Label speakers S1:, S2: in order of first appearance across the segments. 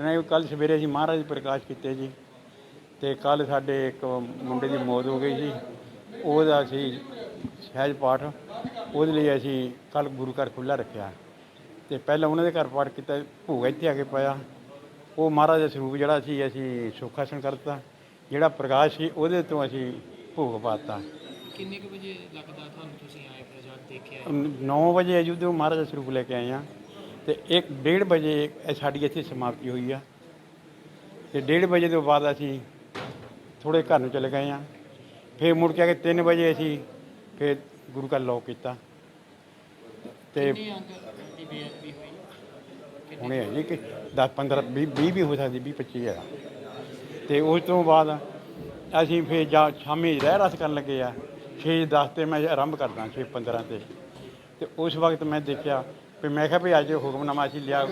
S1: ਘਟਨਾ ਇਹ ਕੱਲ ਸਵੇਰੇ ਅਸੀਂ ਮਹਾਰਾਜ ਪ੍ਰਕਾਸ਼ ਕੀਤੇ ਜੀ ਤੇ ਕੱਲ ਸਾਡੇ ਇੱਕ ਮੁੰਡੇ ਦੀ ਮੌਤ ਹੋ ਗਈ ਸੀ। ਉਹਦਾ ਅਸੀਂ ਸਹਿਜ ਪਾਠ ਉਹਦੇ ਲਈ ਅਸੀਂ ਕੱਲ ਗੁਰੂ ਘਰ ਖੁੱਲ੍ਹਾ ਰੱਖਿਆ। ਤੇ ਪਹਿਲਾਂ ਉਹਨਾਂ ਦੇ ਘਰ ਪਾਠ ਕੀਤਾ ਭੋਗ ਇੱਥੇ ਆ ਕੇ ਪਾਇਆ। ਉਹ ਮਹਾਰਾਜ ਦਾ ਸਰੂਪ ਜਿਹੜਾ ਸੀ ਅਸੀਂ ਸੁਖਾਸਨ ਕਰਤਾ ਜਿਹੜਾ ਪ੍ਰਕਾਸ਼ ਸੀ ਉਹਦੇ ਤੋਂ ਅਸੀਂ ਭੋਗ ਪਾਤਾ
S2: ਕਿੰਨੇ ਕੁ ਵਜੇ ਲੱਗਦਾ ਤੁਹਾਨੂੰ ਤੁਸੀਂ ਆਏ ਫਿਰ ਜਦ ਦੇਖਿਆ
S1: 9 ਵਜੇ ਜਦੋਂ ਮਹਾਰਾਜ ਦਾ ਸਰੂਪ ਲੈ ਕੇ ਆਏ ਆ ਤੇ 1:30 ਵਜੇ ਇਹ ਸਾਡੀ ਇੱਥੇ ਸਮਾਪਤੀ ਹੋਈ ਆ। ਤੇ 1:30 ਵਜੇ ਤੋਂ ਬਾਅਦ ਅਸੀਂ ਥੋੜੇ ਘਰ ਨੂੰ ਚਲੇ ਗਏ ਆ। ਫਿਰ ਮੁੜ ਕੇ ਆ ਕੇ 3 ਵਜੇ ਅਸੀਂ ਫਿਰ ਗੁਰੂ ਘਰ ਲੋਕ ਕੀਤਾ। ਤੇ ਹੁਣੇ ਹੈ ਜੀ ਕਿ 10 15 20 20 ਵੀ ਹੋ ਸਕਦੀ 20 25 ਹੈ ਤੇ ਉਸ ਤੋਂ ਬਾਅਦ ਅਸੀਂ ਫਿਰ ਜਾ ਸ਼ਾਮੀ ਰਹਿ ਰਸ ਕਰਨ ਲੱਗੇ ਆ। 6 10 ਤੇ ਮੈਂ ਆਰੰਭ ਕਰਦਾ 6 15 ਤੇ। ਤੇ ਉਸ ਵਕਤ ਮੈਂ ਦੇਖਿਆ ਵੀ ਮੈਂ ਕਿਹਾ ਵੀ ਅੱਜ ਹੁਕਮਨਾਮਾ ਅਸੀਂ ਲਿਆ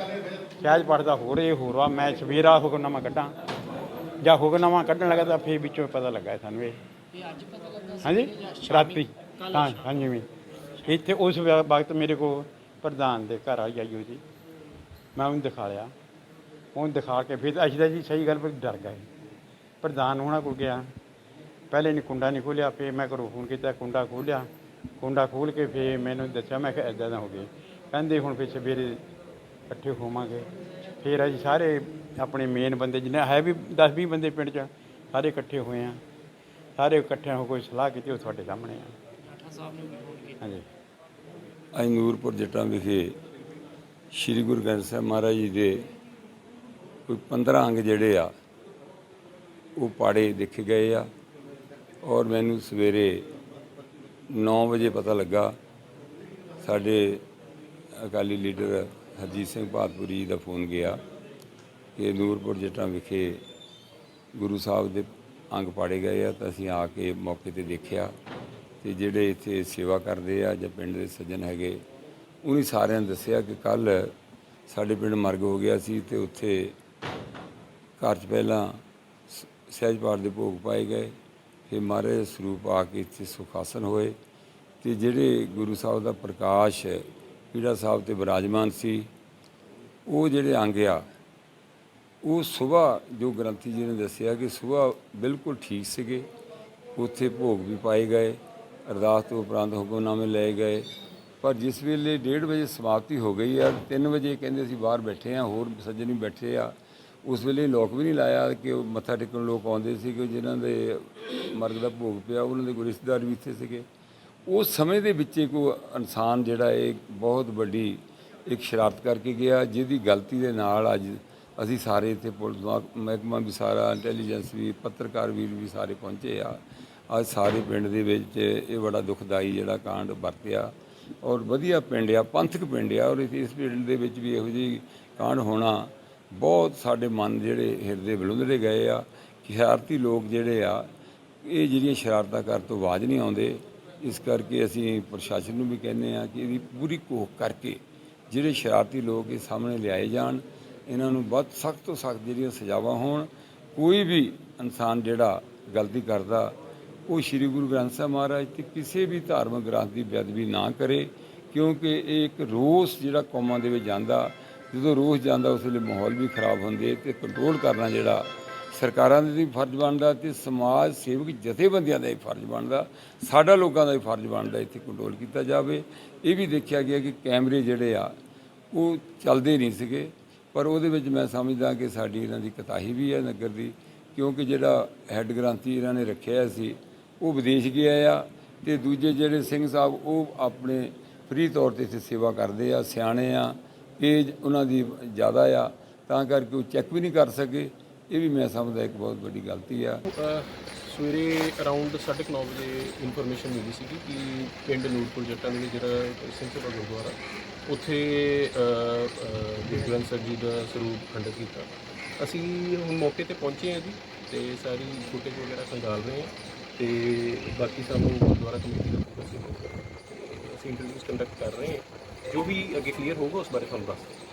S1: ਸਹਿਜ ਪੜਦਾ ਹੋ ਰਹੇ ਹੋਰ ਵਾ ਮੈਂ ਸਵੇਰਾ ਹੁਕਮਨਾਮਾ ਕੱਢਾਂ। ਜਾਂ ਹੁਕਮਨਾਮਾ ਕੱਢਣ ਲੱਗਾ ਤਾਂ ਫਿਰ ਵਿੱਚੋਂ ਪਤਾ ਲੱਗਾ ਸਾਨੂੰ ਇਹ।
S2: ਇਹ
S1: ਹਾਂਜੀ?
S2: ਜਾਂ ਸ਼ਾਮੀ?
S1: ਰਾਤੀ।
S2: ਕੱਲ੍ਹ
S1: ਹਾਂ। ਹਾਂਜੀ ਵੀ ਇੱਥੇ ਉਸ ਵਕਤ ਮੇਰੇ ਕੋਲ ਪ੍ਰਧਾਨ ਦੇ ਘਰ ਆਈ ਆਈ ਹੋਈ ਸੀ ਮੈਂ ਉਹਨੂੰ ਦਿਖਾ ਲਿਆ। ਉਹਨੂੰ ਦਿਖਾ ਕੇ ਫਿਰ ਅਸੀਂ ਤਾਂ ਜੀ ਸਹੀ ਗੱਲ ਪਰ ਡਰ ਗਏ। ਪ੍ਰਧਾਨ ਉਹਨਾਂ ਕੋਲ ਗਿਆ। ਪਹਿਲੇ ਨੇ ਕੁੰਡਾ ਨਹੀਂ ਖੋਲਿਆ ਫਿਰ ਮੈਂ ਘਰੋਂ ਫੋਨ ਕੀਤਾ ਕੁੰਡਾ ਖੋਲਿਆ ਕੁੰਡਾ ਖੋਲ ਕੇ ਫਿਰ ਮੈਨੂੰ ਦੱਸਿਆ ਮੈਂ ਕਿਹਾ ਇਦਾਂ ਦਾ ਹੋ ਗਿਆ। ਕਹਿੰਦੇ ਹੁਣ ਫਿਰ ਸਵੇਰੇ ਇਕੱਠੇ ਹੋਵਾਂਗੇ। ਫਿਰ ਅਸੀਂ ਸਾਰੇ ਆਪਣੇ ਮੇਨ ਬੰਦੇ ਜਿੰਨੇ ਹੈ ਵੀ 10 20 ਬੰਦੇ ਪਿੰਡ 'ਚ, ਸਾਰੇ ਇਕੱਠੇ ਹੋਏ ਆ। ਸਾਰੇ ਇਕੱਠੇ ਹੋ ਕੋਈ ਸਲਾਹ ਕੀਤੀ, ਉਹ ਤੁਹਾਡੇ ਸਾਹਮਣੇ ਆ। ਹਾਂਜੀ।
S3: ਅੱਜ ਨੂਰਪੁਰ ਜੱਟਾਂ ਵਿਖੇ ਸ੍ਰੀ ਗੁਰੂ ਗ੍ਰੰਥ ਸਾਹਿਬ ਮਹਾਰਾਜ ਜੀ ਦੇ ਕੋਈ 15 ਅੰਗ ਜਿਹੜੇ ਆ, ਉਹ ਪਾੜੇ ਦੇਖੇ ਗਏ ਆ। ਔਰ ਮੈਨੂੰ ਸਵੇਰੇ 9 ਵਜੇ ਪਤਾ ਲੱਗਾ, ਸਾਡੇ ਅਕਾਲੀ ਲੀਡਰ ਹਰਜੀਤ ਸਿੰਘ ਭਾਤਪੁਰੀ ਜੀ ਦਾ ਫੋਨ ਗਿਆ ਕਿ ਨੂਰਪੁਰ ਜੱਟਾਂ ਵਿਖੇ ਗੁਰੂ ਸਾਹਿਬ ਦੇ ਅੰਗ ਪਾੜੇ ਗਏ ਆ, ਤਾਂ ਅਸੀਂ ਆ ਕੇ ਮੌਕੇ ਤੇ ਦੇਖਿਆ ਤੇ ਜਿਹੜੇ ਇੱਥੇ ਸੇਵਾ ਕਰਦੇ ਆ ਜਾਂ ਪਿੰਡ ਦੇ ਸੱਜਣ ਹੈਗੇ, ਉਹਨੇ ਸਾਰਿਆਂ ਨੇ ਦੱਸਿਆ ਕਿ ਕੱਲ ਸਾਡੇ ਪਿੰਡ ਮਰਗ ਹੋ ਗਿਆ ਸੀ ਤੇ ਉੱਥੇ ਘਰ 'ਚ ਪਹਿਲਾਂ ਸ- ਸਹਿਜ ਪਾਠ ਦੇ ਭੋਗ ਪਾਏ ਗਏ, ਫਿਰ ਮਹਾਰਾਜ ਸਰੂਪ ਆ ਕੇ ਇੱਥੇ ਸੁਖਾਸਨ ਹੋਏ ਤੇ ਜਿਹੜੇ ਗੁਰੂ ਸਾਹਿਬ ਦਾ ਪ੍ਰਕਾਸ਼ ਪੀੜਾ ਸਾਹਿਬ ਤੇ ਵਿਰਾਜਮਾਨ ਸੀ। ਉਹ ਜਿਹੜੇ ਅੰਗ ਆ, ਉਹ ਸਵੇਰ ਜੋ ਗ੍ਰੰਥੀ ਜੀ ਨੇ ਦੱਸਿਆ ਕਿ ਸਵੇਰ ਬਿਲਕੁਲ ਠੀਕ ਸੀਗੇ। ਉੱਥੇ ਭੋਗ ਵੀ ਪਾਏ ਗਏ, ਅਰਦਾਸ ਤੋਂ ਉਪਰੰਤ ਹੁਕਮਨਾਮੇ ਲਏ ਗਏ। ਪਰ ਜਿਸ ਵੇਲੇ 1:30 ਵਜੇ ਸਮਾਪਤੀ ਹੋ ਗਈ ਆ 3 ਵਜੇ ਕਹਿੰਦੇ ਅਸੀਂ ਬਾਹਰ ਬੈਠੇ ਆ, ਹੋਰ ਸੱਜਣ ਵੀ ਬੈਠੇ ਆ। ਉਸ ਵੇਲੇ ਲੋਕ ਵੀ ਨਹੀਂ ਲਾਇਆ ਕਿ ਉਹ ਮੱਥਾ ਟੇਕਣ ਲੋਕ ਆਉਂਦੇ ਸੀ ਕਿ ਜਿਨ੍ਹਾਂ ਦੇ ਮਰਗ ਦਾ ਭੋਗ ਪਿਆ, ਉਹਨਾਂ ਦੇ ਕੋਈ ਰਿਸ਼ਤੇਦਾਰ ਵੀ ਇੱਥੇ ਸੀਗੇ। ਉਸ ਸਮੇਂ ਦੇ ਵਿੱਚ ਕੋ ਇਨਸਾਨ ਜਿਹੜਾ ਇਹ ਬਹੁਤ ਵੱਡੀ ਇੱਕ ਸ਼ਰਾਰਤ ਕਰਕੇ ਗਿਆ, ਜਿਹਦੀ ਗਲਤੀ ਦੇ ਨਾਲ ਅੱਜ ਅਸੀਂ ਸਾਰੇ ਇੱਥੇ ਪੁਲਿਸ ਮਹਿਕਮਾ ਵੀ ਸਾਰਾ ਇੰਟੈਲੀਜੈਂਸ ਵੀ, ਪੱਤਰਕਾਰ ਵੀਰ ਵੀ ਸਾਰੇ ਪਹੁੰਚੇ ਆ। ਅੱਜ ਸਾਰੇ ਪਿੰਡ ਦੇ ਵਿੱਚ ਇਹ ਬੜਾ ਦੁਖਦਾਈ ਜਿਹੜਾ ਕਾਂਡ ਵਰਤਿਆ। ਔਰ ਵਧੀਆ ਪਿੰਡ ਆ, ਪੰਥਕ ਪਿੰਡ ਆ, ਔਰ ਇਸ ਪਿੰਡ ਦੇ ਵਿੱਚ ਵੀ ਇਹੋ ਜਿਹੀ ਕਾਂਡ ਹੋਣਾ ਬਹੁਤ ਸਾਡੇ ਮਨ ਜਿਹੜੇ ਹਿਰਦੇ ਵਿਲੁੰਦੜੇ ਗਏ ਆ। ਕਿ ਸ਼ਰਾਰਤੀ ਲੋਕ ਜਿਹੜੇ ਆ, ਇਹ ਜਿਹੜੀਆਂ ਸ਼ਰਾਰਤਾਂ ਕਰਨ ਤੋਂ ਆਵਾਜ਼ ਨਹੀਂ ਆਉਂਦੇ। ਇਸ ਕਰਕੇ ਅਸੀਂ ਪ੍ਰਸ਼ਾਸਨ ਨੂੰ ਵੀ ਕਹਿੰਦੇ ਆ ਕਿ ਇਹਦੀ ਪੂਰੀ ਕੋਖ ਕਰਕੇ ਜਿਹੜੇ ਸ਼ਰਾਰਤੀ ਲੋਕ ਇਹ ਸਾਹਮਣੇ ਲਿਆਏ ਜਾਣ, ਇਹਨਾਂ ਨੂੰ ਵੱਧ ਸਖਤ ਤੋਂ ਸਖਤ ਜਿਹੜੀਆਂ ਸਜ਼ਾਵਾਂ ਹੋਣ, ਕੋਈ ਵੀ ਇਨਸਾਨ ਜਿਹੜਾ ਗਲਤੀ ਕਰਦਾ, ਉਹ ਸ੍ਰੀ ਗੁਰੂ ਗ੍ਰੰਥ ਸਾਹਿਬ ਮਹਾਰਾਜ ਤੇ ਕਿਸੇ ਵੀ ਧਾਰਮਿਕ ਗ੍ਰੰਥ ਦੀ ਬੇਅਦਬੀ ਨਾ ਕਰੇ, ਕਿਉਂਕਿ ਇਹ ਇੱਕ ਰੋਸ ਜਿਹੜਾ ਕੌਮਾਂ ਦੇ ਵਿੱਚ ਜਾਂਦਾ, ਜਦੋਂ ਰੋਸ ਜਾਂਦਾ ਉਸ ਵੇਲੇ ਮਾਹੌਲ ਵੀ ਖਰਾਬ ਹੁੰਦੇ ਤੇ ਕੰਟਰੋਲ ਕਰਨਾ ਜਿਹੜਾ ਸਰਕਾਰਾਂ ਦਾ ਵੀ ਫਰਜ਼ ਬਣਦਾ ਤੇ ਸਮਾਜ ਸੇਵਕ ਜਥੇਬੰਦੀਆਂ ਦਾ ਵੀ ਫਰਜ਼ ਬਣਦਾ, ਸਾਡਾ ਲੋਕਾਂ ਦਾ ਵੀ ਫਰਜ਼ ਬਣਦਾ ਇੱਥੇ ਕੰਟਰੋਲ ਕੀਤਾ ਜਾਵੇ। ਇਹ ਵੀ ਦੇਖਿਆ ਗਿਆ ਕਿ ਕੈਮਰੇ ਜਿਹੜੇ ਆ, ਉਹ ਚੱਲਦੇ ਨਹੀਂ ਸੀਗੇ। ਪਰ ਉਹਦੇ ਵਿੱਚ ਮੈਂ ਸਮਝਦਾ ਕਿ ਸਾਡੀ ਇਹਨਾਂ ਦੀ ਕਤਾਹੀ ਵੀ ਹੈ ਨਗਰ ਦੀ, ਕਿਉਂਕਿ ਜਿਹੜਾ ਹੈੱਡ ਗ੍ਰੰਥੀ ਇਹਨਾਂ ਨੇ ਰੱਖਿਆ ਸੀ, ਉਹ ਵਿਦੇਸ਼ ਗਿਆ ਆ ਤੇ ਦੂਜੇ ਜਿਹੜੇ ਸਿੰਘ ਸਾਹਿਬ, ਉਹ ਆਪਣੇ ਫ੍ਰੀ ਤੌਰ ਤੇ ਇੱਥੇ ਸੇਵਾ ਕਰਦੇ ਆ, ਸਿਆਣੇ ਆ ਏਜ ਉਹਨਾਂ ਦੀ ਜ਼ਿਆਦਾ ਆ, ਤਾਂ ਕਰਕੇ ਉਹ ਚੈੱਕ ਵੀ ਨਹੀਂ ਕਰ ਸਕੇ। ਇਹ ਵੀ ਮੈਂ ਸਮਝਦਾ ਇੱਕ ਬਹੁਤ ਵੱਡੀ ਗਲਤੀ ਆ।
S4: ਸਵੇਰੇ ਅਰਾਊਂਡ 9:30 ਵਜੇ ਇਨਫੋਰਮੇਸ਼ਨ ਮਿਲੀ ਸੀ ਕਿ ਪਿੰਡ ਨੂਰਪੁਰ ਜੱਟਾਂ ਦੇ ਜਿਹੜਾ ਸਿੰਘ ਸਭਾ ਗੁਰਦੁਆਰਾ, ਉੱਥੇ ਗੁਰੂ ਗ੍ਰੰਥ ਸਾਹਿਬ ਜੀ ਦਾ ਸਰੂਪ ਖੰਡਿਤ ਕੀਤਾ। ਅਸੀਂ ਹੁਣ ਮੌਕੇ ਤੇ ਪਹੁੰਚੇ ਹਾਂ ਜੀ ਤੇ ਸਾਰੀ ਫੁਟੇਜ ਵਗੈਰਾ ਸੰਭਾਲ ਰਹੇ ਹਾਂ ਤੇ ਬਾਕੀ ਸਾਨੂੰ ਗੁਰਦੁਆਰਾ ਕਮੇਟੀ ਦਾ ਫੋਕਸ ਅਸੀਂ ਇੰਟਰਵਿਊਜ਼ ਕੰਡਕਟ ਕਰ ਰਹੇ ਹਾਂ। ਜੋ ਵੀ ਅੱਗੇ ਕਲੀਅਰ ਹੋਊਗਾ ਉਸ ਬਾਰੇ ਤੁਹਾਨੂੰ ਦੱਸ ਦਿਆਂਗੇ।